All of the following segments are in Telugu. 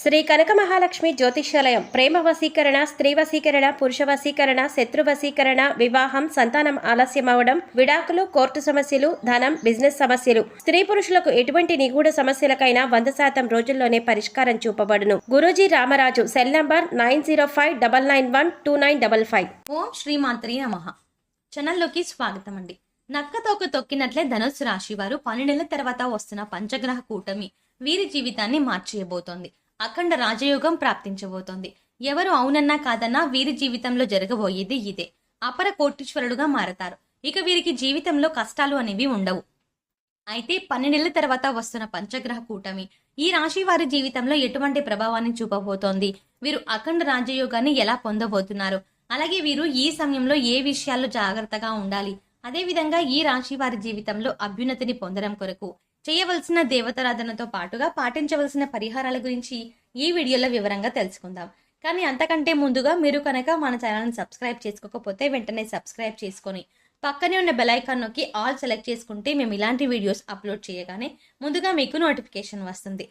శ్రీ కనక మహాలక్ష్మి జ్యోతిష్యాలయం. ప్రేమ వశీకరణ స్త్రీ వశీకరణ పురుష వశీకరణ శత్రు వశీకరణ వివాహం సంతానం ఆలస్యం అవడం విడాకులు కోర్టు సమస్యలు ధనం బిజినెస్ సమస్యలు. స్త్రీ పురుషులకు ఎటువంటి నిగూఢ సమస్యలకైనా వంద శాతం రోజుల్లోనే పరిష్కారం చూపబడును. Guruji Ramaraju cell number nine zero five double nine one two nine double five. ఓం శ్రీమాత్రి నమః. ఛానల్లోకి స్వాగతం అండి నక్కతోక తొక్కినట్లే ధనుసు రాశి వారు పన్నెండేళ్ళ తర్వాత వస్తున్న పంచగ్రహ కూటమి వీరి జీవితాన్ని మార్చేయబోతోంది. అఖండ రాజయోగం ప్రాప్తించబోతోంది. ఎవరు అవునన్నా కాదన్నా వీరి జీవితంలో జరగబోయేది ఇదే. అపర కోటీశ్వరుడుగా మారతారు. ఇక వీరికి జీవితంలో కష్టాలు అనేవి ఉండవు. అయితే పన్నెండేళ్ళ తర్వాత వస్తున్న పంచగ్రహ కూటమి ఈ రాశి వారి జీవితంలో ఎటువంటి ప్రభావాన్ని చూపబోతోంది? వీరు అఖండ రాజయోగాన్ని ఎలా పొందబోతున్నారు? అలాగే వీరు ఈ సమయంలో ఏ విషయాల్లో జాగ్రత్తగా ఉండాలి? అదేవిధంగా ఈ రాశి వారి జీవితంలో అభ్యున్నతిని పొందడం కొరకు చేయవలసిన దేవతారాధనతో పాటుగా పాటించవలసిన పరిహారాల గురించి ఈ వీడియోలో వివరంగా తెలుసుకుందాం. కానీ అంతకంటే ముందుగా మీరు కనుక మన ఛానల్ని సబ్స్క్రైబ్ చేసుకోకపోతే వెంటనే సబ్స్క్రైబ్ చేసుకొని పక్కనే ఉన్న బెలైకాన్ నొక్కి ఆల్ సెలెక్ట్ చేసుకుంటే మేము ఇలాంటి వీడియోస్ అప్లోడ్ చేయగానే ముందుగా మీకు నోటిఫికేషన్ వస్తుంది.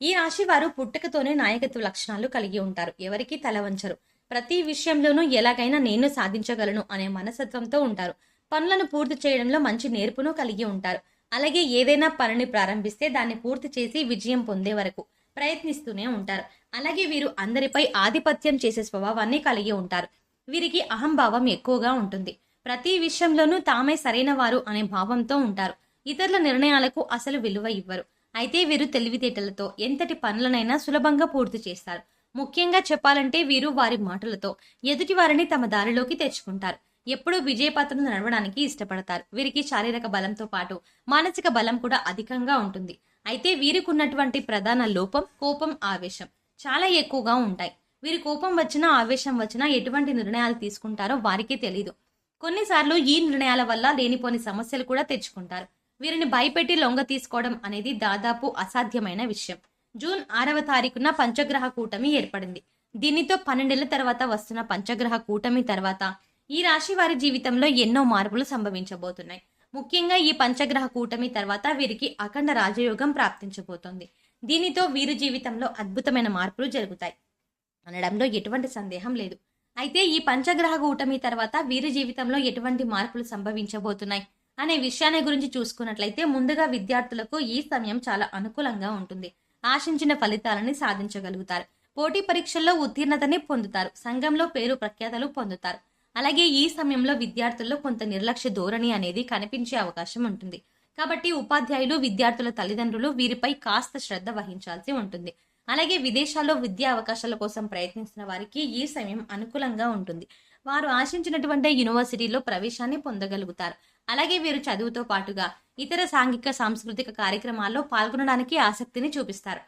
ఈ రాశి వారు పుట్టుకతోనే నాయకత్వ లక్షణాలు కలిగి ఉంటారు. ఎవరికి తల వంచరు. ప్రతి విషయంలోనూ ఎలాగైనా నేను సాధించగలను అనే మనస్తత్వంతో ఉంటారు. పనులను పూర్తి చేయడంలో మంచి నేర్పును కలిగి ఉంటారు. అలాగే ఏదైనా పనిని ప్రారంభిస్తే దాన్ని పూర్తి చేసి విజయం పొందే వరకు ప్రయత్నిస్తూనే ఉంటారు. అలాగే వీరు అందరిపై ఆధిపత్యం చేసే స్వభావాన్ని కలిగి ఉంటారు. వీరికి అహంభావం ఎక్కువగా ఉంటుంది. ప్రతి విషయంలోనూ తామే సరైన వారు అనే భావంతో ఉంటారు. ఇతరుల నిర్ణయాలకు అసలు విలువ ఇవ్వరు. అయితే వీరు తెలివితేటలతో ఎంతటి పనులనైనా సులభంగా పూర్తి చేస్తారు. ముఖ్యంగా చెప్పాలంటే వీరు వారి మాటలతో ఎదుటి వారిని తమ దారిలోకి తెచ్చుకుంటారు. ఎప్పుడూ విజయపత్రం నడవడానికి ఇష్టపడతారు. వీరికి శారీరక బలంతో పాటు మానసిక బలం కూడా అధికంగా ఉంటుంది. అయితే వీరికి ఉన్నటువంటి ప్రధాన లోపం కోపం ఆవేశం చాలా ఎక్కువగా ఉంటాయి. వీరి కోపం వచ్చినా ఆవేశం వచ్చినా ఎటువంటి నిర్ణయాలు తీసుకుంటారో వారికే తెలియదు కొన్నిసార్లు ఈ నిర్ణయాల వల్ల లేనిపోని సమస్యలు కూడా తెచ్చుకుంటారు. వీరిని భయపెట్టి లొంగ తీసుకోవడం అనేది దాదాపు అసాధ్యమైన విషయం. జూన్ ఆరవ తారీఖున పంచగ్రహ కూటమి ఏర్పడింది. దీనితో పన్నెండేళ్ళ తర్వాత వస్తున్న పంచగ్రహ కూటమి తర్వాత ఈ రాశి వారి జీవితంలో ఎన్నో మార్పులు సంభవించబోతున్నాయి. ముఖ్యంగా ఈ పంచగ్రహ కూటమి తర్వాత వీరికి అఖండ రాజయోగం ప్రాప్తించబోతోంది. దీనితో వీరి జీవితంలో అద్భుతమైన మార్పులు జరుగుతాయి. అనడంలో ఎటువంటి సందేహం లేదు. అయితే ఈ పంచగ్రహ కూటమి తర్వాత వీరి జీవితంలో ఎటువంటి మార్పులు సంభవించబోతున్నాయి అనే విషయాన్ని గురించి చూసుకున్నట్లయితే ముందుగా విద్యార్థులకు ఈ సమయం చాలా అనుకూలంగా ఉంటుంది. ఆశించిన ఫలితాలని సాధించగలుగుతారు. పోటీ పరీక్షల్లో ఉత్తీర్ణతని పొందుతారు. సంఘంలో పేరు ప్రఖ్యాతలు పొందుతారు. అలాగే ఈ సమయంలో విద్యార్థుల్లో కొంత నిర్లక్ష్య ధోరణి అనేది కనిపించే అవకాశం ఉంటుంది. కాబట్టి ఉపాధ్యాయులు విద్యార్థుల తల్లిదండ్రులు వీరిపై కాస్త శ్రద్ధ వహించాల్సి ఉంటుంది. అలాగే విదేశాల్లో విద్యా అవకాశాల కోసం ప్రయత్నిస్తున్న వారికి ఈ సమయం అనుకూలంగా ఉంటుంది. వారు ఆశించినటువంటి యూనివర్సిటీలో ప్రవేశాన్ని పొందగలుగుతారు. అలాగే వీరు చదువుతో పాటుగా ఇతర సాంఘిక సాంస్కృతిక కార్యక్రమాల్లో పాల్గొనడానికి ఆసక్తిని చూపిస్తారు.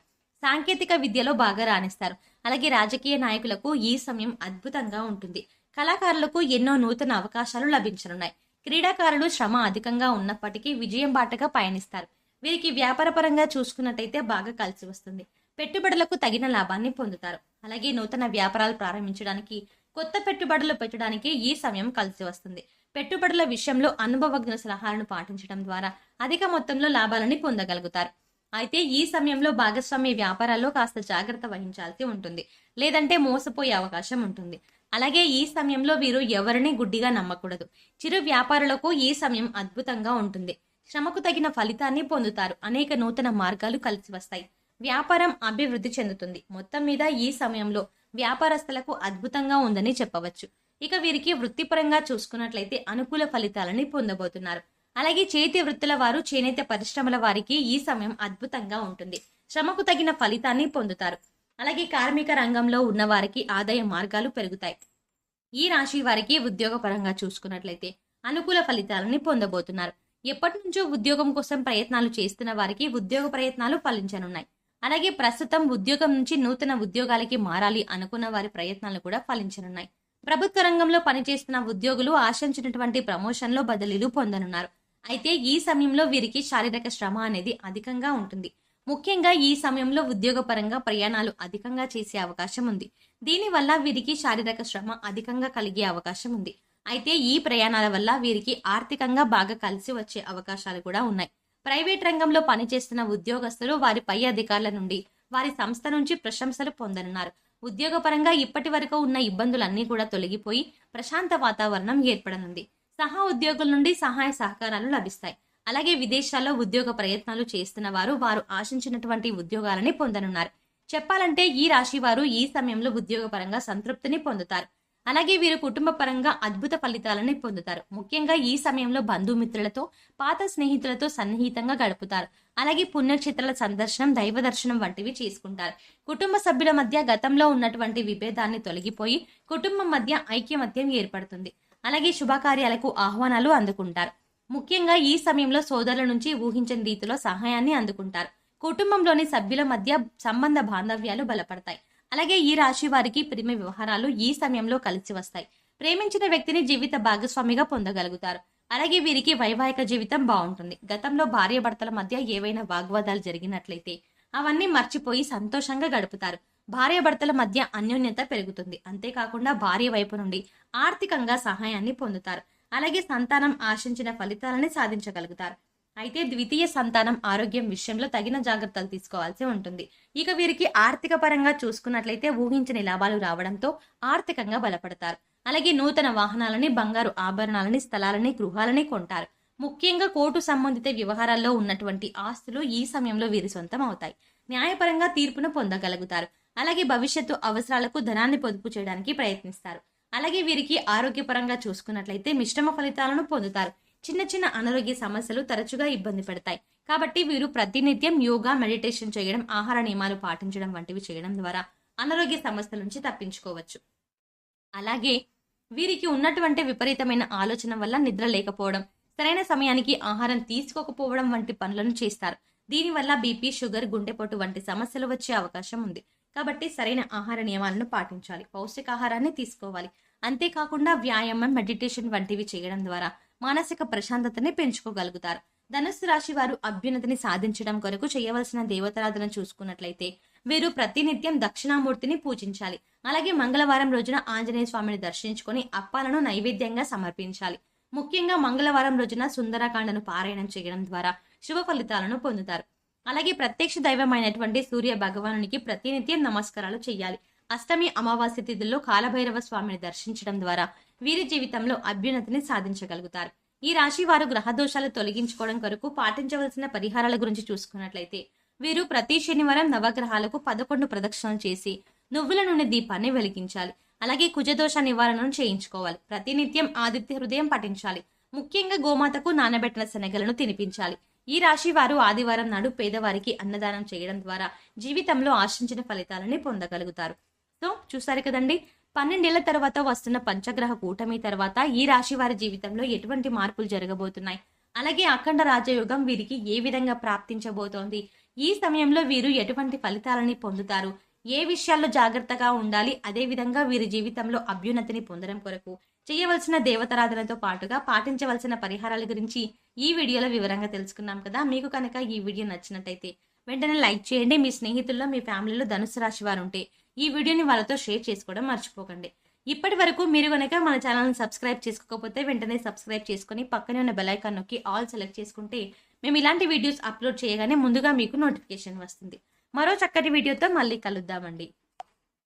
సాంకేతిక విద్యలో బాగా రాణిస్తారు. అలాగే రాజకీయ నాయకులకు ఈ సమయం అద్భుతంగా ఉంటుంది. కళాకారులకు ఎన్నో నూతన అవకాశాలు లభించనున్నాయి. క్రీడాకారులు శ్రమ అధికంగా ఉన్నప్పటికీ విజయం బాటగా పయనిస్తారు. వీరికి వ్యాపారపరంగా చూసుకున్నట్టయితే బాగా కలిసి వస్తుంది. పెట్టుబడులకు తగిన లాభాన్ని పొందుతారు. అలాగే నూతన వ్యాపారాలు ప్రారంభించడానికి కొత్త పెట్టుబడులు పెట్టడానికి ఈ సమయం కలిసి వస్తుంది. పెట్టుబడుల విషయంలో అనుభవజ్ఞ సలహాలను పాటించడం ద్వారా అధిక మొత్తంలో లాభాలని పొందగలుగుతారు. అయితే ఈ సమయంలో భాగస్వామ్య వ్యాపారాల్లో కాస్త జాగ్రత్త వహించాల్సి ఉంటుంది. లేదంటే మోసపోయే అవకాశం ఉంటుంది. అలాగే ఈ సమయంలో వీరు ఎవరిని గుడ్డిగా నమ్మకూడదు. చిరు వ్యాపారులకు ఈ సమయం అద్భుతంగా ఉంటుంది. శ్రమకు తగిన ఫలితాన్ని పొందుతారు. అనేక నూతన మార్గాలు కలిసి వస్తాయి. వ్యాపారం అభివృద్ధి చెందుతుంది. మొత్తం మీద ఈ సమయంలో వ్యాపారస్తులకు అద్భుతంగా ఉందని చెప్పవచ్చు. ఇక వీరికి వృత్తిపరంగా చూసుకున్నట్లయితే అనుకూల ఫలితాలని పొందబోతున్నారు. అలాగే చేతి వృత్తుల వారు చేనేత పరిశ్రమల వారికి ఈ సమయం అద్భుతంగా ఉంటుంది. శ్రమకు తగిన ఫలితాన్ని పొందుతారు. అలాగే కార్మిక రంగంలో ఉన్న వారికి ఆదాయ మార్గాలు పెరుగుతాయి. ఈ రాశి వారికి ఉద్యోగపరంగా చూసుకున్నట్లయితే అనుకూల ఫలితాలని పొందబోతున్నారు. ఎప్పటి నుంచో ఉద్యోగం కోసం ప్రయత్నాలు చేస్తున్న వారికి ఉద్యోగ ప్రయత్నాలు ఫలించనున్నాయి. అలాగే ప్రస్తుతం ఉద్యోగం నుంచి నూతన ఉద్యోగాలకి మారాలి అనుకున్న వారి ప్రయత్నాలు కూడా ఫలించనున్నాయి. ప్రభుత్వ రంగంలో పనిచేస్తున్న ఉద్యోగులు ఆశించినటువంటి ప్రమోషన్లో బదిలీలు పొందనున్నారు. అయితే ఈ సమయంలో వీరికి శారీరక శ్రమ అనేది అధికంగా ఉంటుంది. ముఖ్యంగా ఈ సమయంలో ఉద్యోగపరంగా ప్రయాణాలు అధికంగా చేసే అవకాశం ఉంది. దీనివల్ల వీరికి శారీరక శ్రమ అధికంగా కలిగే అవకాశం ఉంది. అయితే ఈ ప్రయాణాల వల్ల వీరికి ఆర్థికంగా బాగా కలిసి వచ్చే అవకాశాలు కూడా ఉన్నాయి. ప్రైవేట్ రంగంలో పనిచేస్తున్న ఉద్యోగస్తులు వారి పై అధికారుల నుండి వారి సంస్థ నుంచి ప్రశంసలు పొందనున్నారు. ఉద్యోగపరంగా ఇప్పటి వరకు ఉన్న ఇబ్బందులన్నీ కూడా తొలగిపోయి ప్రశాంత వాతావరణం ఏర్పడనుంది. సహా ఉద్యోగుల నుండి సహాయ సహకారాలు లభిస్తాయి. అలాగే విదేశాల్లో ఉద్యోగ ప్రయత్నాలు చేస్తున్న వారు వారు ఆశించినటువంటి ఉద్యోగాలని పొందనున్నారు. చెప్పాలంటే ఈ రాశి వారు ఈ సమయంలో ఉద్యోగపరంగా సంతృప్తిని పొందుతారు. అలాగే వీరు కుటుంబ పరంగా అద్భుత ఫలితాలని పొందుతారు. ముఖ్యంగా ఈ సమయంలో బంధుమిత్రులతో పాత స్నేహితులతో సన్నిహితంగా గడుపుతారు. అలాగే పుణ్యక్షేత్రాల సందర్శనం దైవ దర్శనం వంటివి చేసుకుంటారు. కుటుంబ సభ్యుల మధ్య గతంలో ఉన్నటువంటి విభేదాన్ని తొలగిపోయి కుటుంబం మధ్య ఐక్యమత్యం ఏర్పడుతుంది. అలాగే శుభకార్యాలకు ఆహ్వానాలు అందుకుంటారు. ముఖ్యంగా ఈ సమయంలో సోదరుల నుంచి ఊహించని రీతిలో సహాయాన్ని అందుకుంటారు. కుటుంబంలోని సభ్యుల మధ్య సంబంధ బాంధవ్యాలు బలపడతాయి. అలాగే ఈ రాశి వారికి ప్రేమ వ్యవహారాలు ఈ సమయంలో కలిసి వస్తాయి. ప్రేమించిన వ్యక్తిని జీవిత భాగస్వామిగా పొందగలుగుతారు. అలాగే వీరికి వైవాహిక జీవితం బాగుంటుంది. గతంలో భార్యాభర్తల మధ్య ఏవైనా వాగ్వాదాలు జరిగినట్లయితే అవన్నీ మర్చిపోయి సంతోషంగా గడుపుతారు. భార్యాభర్తల మధ్య అన్యోన్యత పెరుగుతుంది. అంతేకాకుండా భార్య వైపు నుండి ఆర్థికంగా సహాయాన్ని పొందుతారు. అలాగే సంతానం ఆశించిన ఫలితాలని సాధించగలుగుతారు. అయితే ద్వితీయ సంతానం ఆరోగ్యం విషయంలో తగిన జాగ్రత్తలు తీసుకోవాల్సి ఉంటుంది. ఇక వీరికి ఆర్థిక పరంగా చూసుకున్నట్లయితే ఊహించని లాభాలు రావడంతో ఆర్థికంగా బలపడతారు. అలాగే నూతన వాహనాలని బంగారు ఆభరణాలని స్థలాలని గృహాలని కొంటారు. ముఖ్యంగా కోర్టు సంబంధిత వ్యవహారాల్లో ఉన్నటువంటి ఆస్తులు ఈ సమయంలో వీరి సొంతం అవుతాయి. న్యాయపరంగా తీర్పును పొందగలుగుతారు. అలాగే భవిష్యత్తు అవసరాలకు ధనాన్ని పొదుపు చేయడానికి ప్రయత్నిస్తారు. అలాగే వీరికి ఆరోగ్యపరంగా చూసుకున్నట్లయితే మిశ్రమ ఫలితాలను పొందుతారు. చిన్న చిన్న అనారోగ్య సమస్యలు తరచుగా ఇబ్బంది పెడతాయి. కాబట్టి వీరు ప్రతినిత్యం యోగా మెడిటేషన్ చేయడం ఆహార నియమాలు పాటించడం వంటివి చేయడం ద్వారా అనారోగ్య సమస్యల నుంచి తప్పించుకోవచ్చు. అలాగే వీరికి ఉన్నటువంటి విపరీతమైన ఆలోచన వల్ల నిద్ర లేకపోవడం సరైన సమయానికి ఆహారం తీసుకోకపోవడం వంటి పనులను చేస్తారు. దీనివల్ల బీపీ షుగర్ గుండెపోటు వంటి సమస్యలు వచ్చే అవకాశం ఉంది. కాబట్టి సరైన ఆహార నియమాలను పాటించాలి. పౌష్టికాహారాన్ని తీసుకోవాలి. అంతేకాకుండా వ్యాయామం మెడిటేషన్ వంటివి చేయడం ద్వారా మానసిక ప్రశాంతతని పెంచుకోగలుగుతారు. ధనుస్సు రాశి వారు అభ్యున్నతిని సాధించడం కొరకు చేయవలసిన దేవతారాధన చూసుకున్నట్లయితే వీరు ప్రతినిత్యం దక్షిణామూర్తిని పూజించాలి. అలాగే మంగళవారం రోజున ఆంజనేయ స్వామిని దర్శించుకొని అప్పాలను నైవేద్యంగా సమర్పించాలి. ముఖ్యంగా మంగళవారం రోజున సుందరకాండను పారాయణం చేయడం ద్వారా శుభ ఫలితాలను పొందుతారు. అలాగే ప్రత్యక్ష దైవమైనటువంటి సూర్య భగవానునికి ప్రతినిత్యం నమస్కారాలు చేయాలి అష్టమి అమావాస్య తిథుల్లో కాలభైరవ స్వామిని దర్శించడం ద్వారా వీరి జీవితంలో అభ్యున్నతిని సాధించగలుగుతారు. ఈ రాశి వారు గ్రహదోషాలు తొలగించుకోవడం కొరకు పాటించవలసిన పరిహారాల గురించి చూసుకున్నట్లయితే వీరు ప్రతి శనివారం నవగ్రహాలకు పదకొండు ప్రదక్షిణలు చేసి నువ్వుల నూనె దీపాన్ని వెలిగించాలి. అలాగే కుజదోష నివారణను చేయించుకోవాలి. ప్రతినిత్యం ఆదిత్య హృదయం పఠించాలి. ముఖ్యంగా గోమాతకు నానబెట్టిన శనగలను తినిపించాలి. ఈ రాశి వారు ఆదివారం నాడు పేదవారికి అన్నదానం చేయడం ద్వారా జీవితంలో ఆశించిన ఫలితాలని పొందగలుగుతారు. సో చూసారు కదండి? పన్నెండేళ్ళ తర్వాత వస్తున్న పంచగ్రహ కూటమి తర్వాత ఈ రాశి వారి జీవితంలో ఎటువంటి మార్పులు జరగబోతున్నాయి? అలాగే అఖండ రాజయోగం వీరికి ఏ విధంగా ప్రాప్తించబోతోంది? ఈ సమయంలో వీరు ఎటువంటి ఫలితాలని పొందుతారు? ఏ విషయాల్లో జాగ్రత్తగా ఉండాలి? అదే విధంగా వీరి జీవితంలో అభ్యున్నతిని పొందడం కొరకు చేయవలసిన దేవతారాధనతో పాటుగా పాటించవలసిన పరిహారాల గురించి ఈ వీడియోలో వివరంగా తెలుసుకున్నాం కదా. మీకు కనుక ఈ వీడియో నచ్చినట్టయితే వెంటనే లైక్ చేయండి. మీ స్నేహితుల్లో మీ ఫ్యామిలీలో ధనుసు రాశి వారు ఉంటే ఈ వీడియోని వాళ్ళతో షేర్ చేసుకోవడం మర్చిపోకండి. ఇప్పటి వరకు మీరు కనుక మన ఛానల్ని సబ్స్క్రైబ్ చేసుకోకపోతే వెంటనే సబ్స్క్రైబ్ చేసుకుని పక్కనే ఉన్న బెలైకాన్ నొక్కి ఆల్ సెలెక్ట్ చేసుకుంటే మేము ఇలాంటి వీడియోస్ అప్లోడ్ చేయగానే ముందుగా మీకు నోటిఫికేషన్ వస్తుంది. మరో చక్కటి వీడియోతో మళ్ళీ కలుద్దామండి.